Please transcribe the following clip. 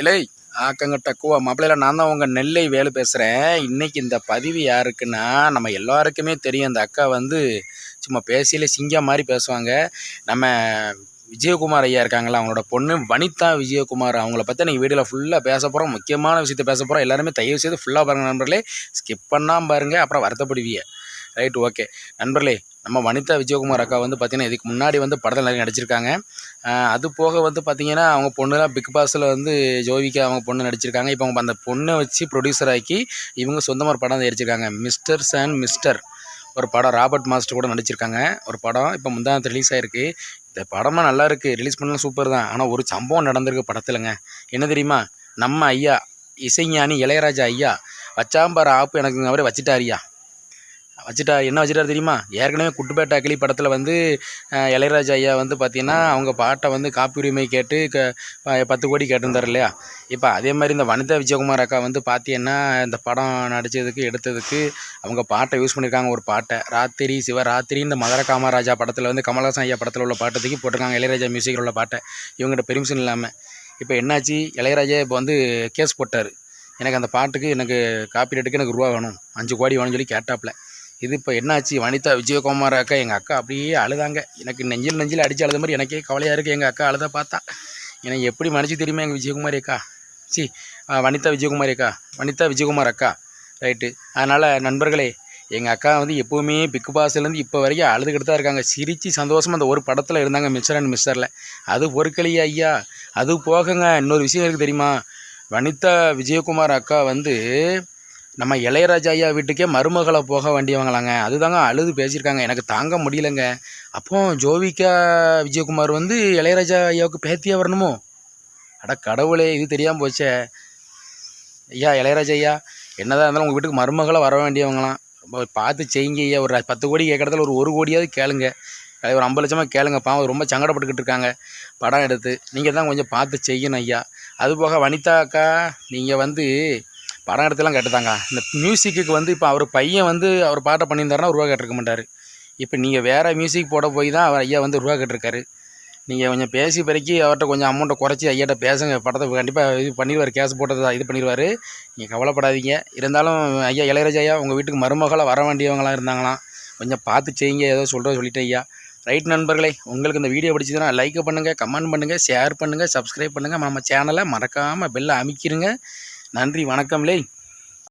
இல்லை ஆக்கங்கிட்ட கூவா. மாப்பிள்ளையில நான் தான் உங்கள் நெல்லை வேலு பேசுகிறேன் இன்னைக்கு இந்த பதிவு யாருக்குன்னா நம்ம எல்லாருக்குமே தெரியும். அந்த அக்கா வந்து சும்மா பேசியில் சிங்கம் மாதிரி பேசுவாங்க. நம்ம விஜயகுமார் ஐயா இருக்காங்களா அவங்களோட பொண்ணு வனிதா விஜயகுமார். அவங்கள பற்றி நீங்கள் வீடியோவில் ஃபுல்லாக பேச போகிறோம் முக்கியமான விஷயத்த பேச போகிறோம் எல்லாருமே தயவு செய்து ஃபுல்லாக பாருங்கள் நண்பர்களே. ஸ்கிப் பண்ணாமல் பாருங்கள் அப்புறம் வருத்தப்படுவீங்க. ரைட் ஓகே நண்பர்களே நம்ம வனிதா விஜயகுமார் அக்கா வந்து பார்த்தீங்கன்னா இதுக்கு முன்னாடி வந்து படத்தில் நிறைய நடிச்சிருக்காங்க. அது போக வந்து பார்த்தீங்கன்னா அவங்க பொண்ணுலாம் பிக் பாஸில் வந்து ஜோவிகா அவங்க பொண்ணு நடிச்சிருக்காங்க. இப்போ அவங்க அந்த பொண்ணை வச்சு ப்ரொடியூசர் ஆக்கி இவங்க சொந்தமாக ஒரு படம் தயாரிச்சிருக்காங்க. மிஸ்டர் அண்ட் மிஸ்டர் ஒரு படம். ராபர்ட் மாஸ்டர் கூட நடிச்சிருக்காங்க. ஒரு படம் இப்போ முந்தானத்து ரிலீஸ் ஆகிருக்கு இந்த படமாக நல்லா இருக்குது ரிலீஸ் பண்ணலாம் சூப்பர் தான். ஆனால் ஒரு சம்பவம் நடந்திருக்கு படத்துலங்க. என்ன தெரியுமா? நம்ம ஐயா இசைஞானி இளையராஜா ஐயா வச்சாம்பார் ஆப்பு எனக்கு அவரே வச்சுட்டாரியா வச்சுட்டா என்ன வச்சுட்டாரு தெரியுமா? ஏற்கனவே குட்டுப்பேட்டை அக்கிளி படத்தில் வந்து இளையராஜா ஐயா வந்து பார்த்தீங்கன்னா அவங்க பாட்டை வந்து காப்பி உரிமை கேட்டு க ப- பத்து கோடி கேட்டிருந்தார் இல்லையா? இப்போ அதே மாதிரி இந்த வனிதா விஜயகுமார் அக்கா வந்து பார்த்தீங்கன்னா இந்த படம் நடித்ததுக்கு எடுத்ததுக்கு அவங்க பாட்டை யூஸ் பண்ணியிருக்காங்க ஒரு பாட்டை. ராத்திரி சிவராத்திரி இந்த மதுர காமராஜா படத்தில் வந்து கமலஹாசன் ஐயா படத்தில் உள்ள பாட்டத்துக்கு போட்டிருக்காங்க இளையராஜா மியூசிக்கில் உள்ள பாட்டை. இவங்ககிட்ட பெருமிஷன் இல்லாமல் இப்போ என்னாச்சு? இளையராஜா இப்போ வந்து கேஸ் போட்டார். எனக்கு அந்த பாட்டுக்கு எனக்கு காப்பிரைட்டுக்கு எனக்கு ரூபா வேணும். அஞ்சு கோடி வேணும்னு சொல்லி கேட்டாப்புல. இது இப்போ என்னாச்சு? வனிதா விஜயகுமார் அக்கா எங்கள் அக்கா அப்படியே அழுதாங்க. எனக்கு நெஞ்சில் நெஞ்சில் அடித்து அழுத மாதிரி எனக்கே கவலையாக இருக்குது எங்கள் அக்கா அழுத பார்த்தா. எனக்கு எப்படி மன்னிச்சு தெரியுமா எங்கள் விஜயகுமார் அக்கா சி வனிதா விஜயகுமார் அக்கா வனிதா விஜயகுமார் அக்கா ரைட்டு. அதனால் நண்பர்களே எங்கள் அக்கா வந்து எப்போவுமே பிக் பாஸ்லேருந்து இப்போ வரைக்கும் அழுதுகிட்டு தான் இருக்காங்க. சிரித்து சந்தோஷமாக அந்த ஒரு படத்தில் இருந்தாங்க மிஸ்டர் அண்ட் மிஸ்டரில் அது பொருட்களையா ஐயா. அது போகங்க. இன்னொரு விஷயம் இருக்குது தெரியுமா? வனிதா விஜயகுமார் அக்கா வந்து நம்ம இளையராஜா ஐயா வீட்டுக்கே மருமகளை போக வேண்டியவங்களாங்க. அதுதாங்க அழுது பேசியிருக்காங்க. எனக்கு தாங்க முடியலங்க. அப்போ ஜோவிகா விஜயகுமார் வந்து இளையராஜா ஐயாவுக்கு பேத்தியே வரணுமோ? அட கடவுளே இது தெரியாமல் போச்சே. ஐயா இளையராஜா ஐயா என்னதான் இருந்தாலும் உங்கள் வீட்டுக்கு மருமகளை வர வேண்டியவங்களாம். ரொம்ப பார்த்து செய்யுங்க ஐயா. ஒரு பத்து கோடி கேட்குறதுல ஒரு ஒரு கோடியாவது கேளுங்க. அது ஒரு ஐம்பது லட்சமாக கேளுங்க. பாவம் ரொம்ப சங்கடப்பட்டுக்கிட்டு இருக்காங்க. படம் எடுத்து. நீங்கள் தான் கொஞ்சம் பார்த்து செய்யணும் ஐயா. அது போக வனிதா அக்கா நீங்கள் வந்து படம் எடுத்துலாம் கேட்டுதாங்க. இந்த மியூசிக்கு வந்து இப்போ அவர் பையன் வந்து அவர் பாட்டை பண்ணியிருந்தாருன்னா ரூபா கேட்டிருக்க மாட்டார். இப்போ நீங்கள் வேறு மியூசிக் போட போய் தான் அவர் ஐயா வந்து ரூபா கேட்டிருக்காரு. நீங்கள் கொஞ்சம் பேசி பிறக்கி அவர்கிட்ட கொஞ்சம் அமௌண்ட்டை குறைச்சி ஐயாட்ட பேசுங்க. படத்தை கண்டிப்பாக இது பண்ணிடுவார் கேஸ் போட்டதை இது பண்ணிடுவார். நீங்கள் கவலைப்படாதீங்க. இருந்தாலும் ஐயா இளையராஜா ஐயா உங்கள் வீட்டுக்கு மருமகளாக வர வேண்டியவங்களாம் இருந்தாங்களாம். கொஞ்சம் பார்த்து செய்யுங்க. ஏதோ சொல்கிற சொல்லிட்டேன் ஐயா. ரைட் நண்பர்களே உங்களுக்கு இந்த வீடியோ பிடிச்சதுன்னா லைக் பண்ணுங்கள் கமெண்ட் பண்ணுங்கள் ஷேர் பண்ணுங்கள் சப்ஸ்கிரைப் பண்ணுங்கள் நம்ம சேனலை மறக்காமல் பெல்லை அமைக்கிருங்க. நன்றி வணக்கம்லே